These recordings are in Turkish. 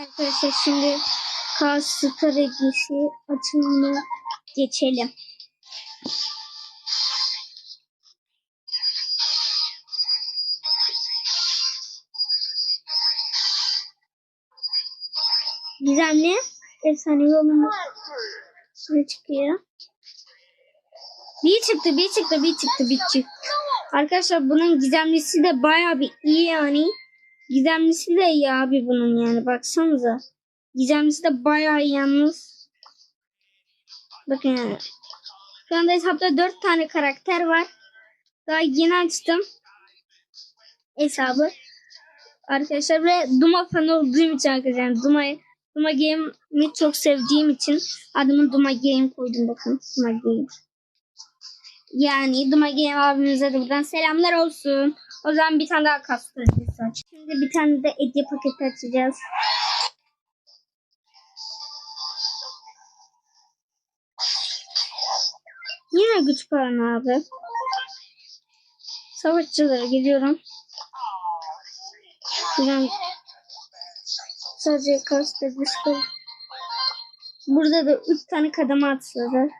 Arkadaşlar şimdi Kaos stratejisi açılımına geçelim. Gizemli efsane yolunu şuraya çıkıyor. Bir çıktı, bir çıktı, bir çıktı, bir çıktı. Arkadaşlar bunun gizemlisi de baya bir iyi yani. Gizemlisi de iyi abi bunun yani baksanıza. Gizemlisi de bayağı yalnız. Bakın yani. Şu anda hesapta 4 tane karakter var. Daha yeni açtım. Hesabı. Arkadaşlar ve Duma fan olduğum için arkadaşlar. Yani Duma'yı Duma Game'i çok sevdiğim için adımı Duma Game koydum bakın. Duma Game. Yani Duma Game abimize de buradan selamlar olsun. O zaman bir tane daha kastırıcısı. Şimdi bir tane de hediye paketi açacağız. Yine güç puanı abi. Savaşçılara gidiyorum. Buradan sadece kastırıcısı. Burada da 3 tane kademe atladı.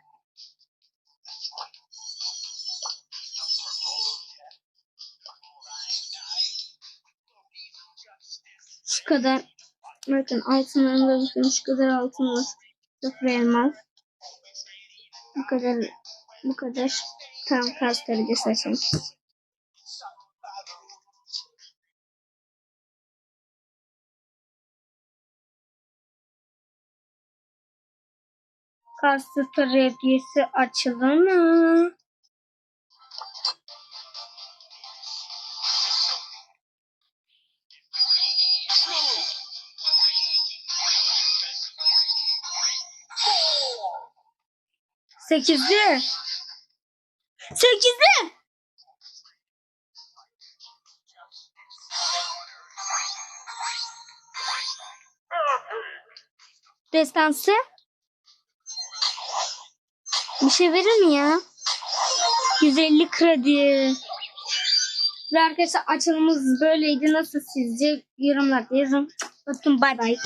Şu kadar bakın altınlarında bakın şu kadar altın var. Sıfır elmas. Bu kadar bu kadar tam kas derecesi açalım. Kas sıfır hediyesi açıldı mı? Sekizli. Sekizli. Destansı. Bir şey verir mi ya? 150 kredi. Ve arkadaşlar açılımımız böyleydi. Nasıl sizce yorumlarda yazın. Öptüm bay bay.